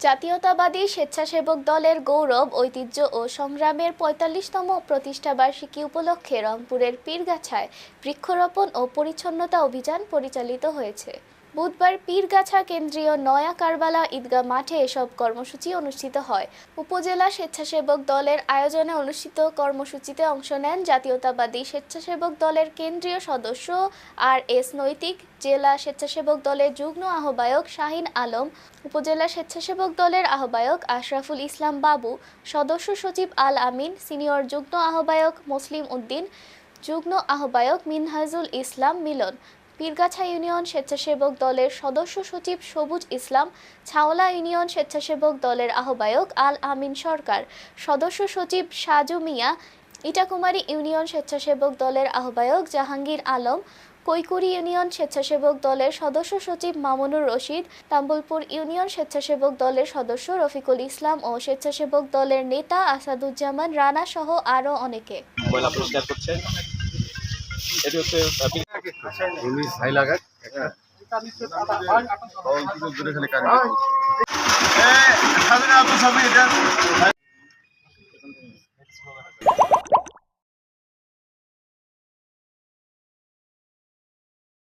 জাতীয়তাবাদী স্বেচ্ছাসেবক দলের গৌরব, ঐতিহ্য ও সংগ্রামের পঁয়তাল্লিশতম প্রতিষ্ঠাবার্ষিকী উপলক্ষে রংপুরের পীরগাছায় বৃক্ষরোপণ ও পরিচ্ছন্নতা অভিযান পরিচালিত হয়েছে। বুধবার পীরগাছা কেন্দ্রীয় নয়া কারবালা ঈদগাহ মাঠে এসব কর্মসূচি অনুষ্ঠিত হয়। উপজেলা স্বেচ্ছাসেবক দলের আয়োজনে অনুষ্ঠিত কর্মসূচিতে অংশ নেন জাতীয়তাবাদী স্বেচ্ছাসেবক দলের কেন্দ্রীয় সদস্য আর এস নৈতিক, জেলা স্বেচ্ছাসেবক দলের যুগ্ম আহ্বায়ক শাহিন আলম, উপজেলা স্বেচ্ছাসেবক দলের আহ্বায়ক আশরাফুল ইসলাম বাবু, সদস্য সচিব আল আমিন, সিনিয়র যুগ্ম আহ্বায়ক মুসলিম উদ্দিন, যুগ্ম আহ্বায়ক মিনহাজুল ইসলাম মিলন পীরগাছা ইউনিয়ন স্বেচ্ছাসেবক দলের সদস্য সচিব সবুজ ইসলাম, ছাওলা ইউনিয়ন স্বেচ্ছাসেবক দলের আহ্বায়ক আল আমিন সরকার, সদস্য সচিব সাজু মিয়া, ইটাকুমারী ইউনিয়ন স্বেচ্ছাসেবক দলের আহ্বায়ক জাহাঙ্গীর আলম, কৈকুরি ইউনিয়ন স্বেচ্ছাসেবক দলের সদস্য সচিব মামুনুর রশিদ, তাম্বুলপুর ইউনিয়ন স্বেচ্ছাসেবক দলের সদস্য রফিকুল ইসলাম ও স্বেচ্ছাসেবক দলের নেতা আসাদুজ্জামান, রানা সহ আরও অনেকে। এটি হচ্ছে আপনি উনি ছাই লাগাক দূরে খালি কাজ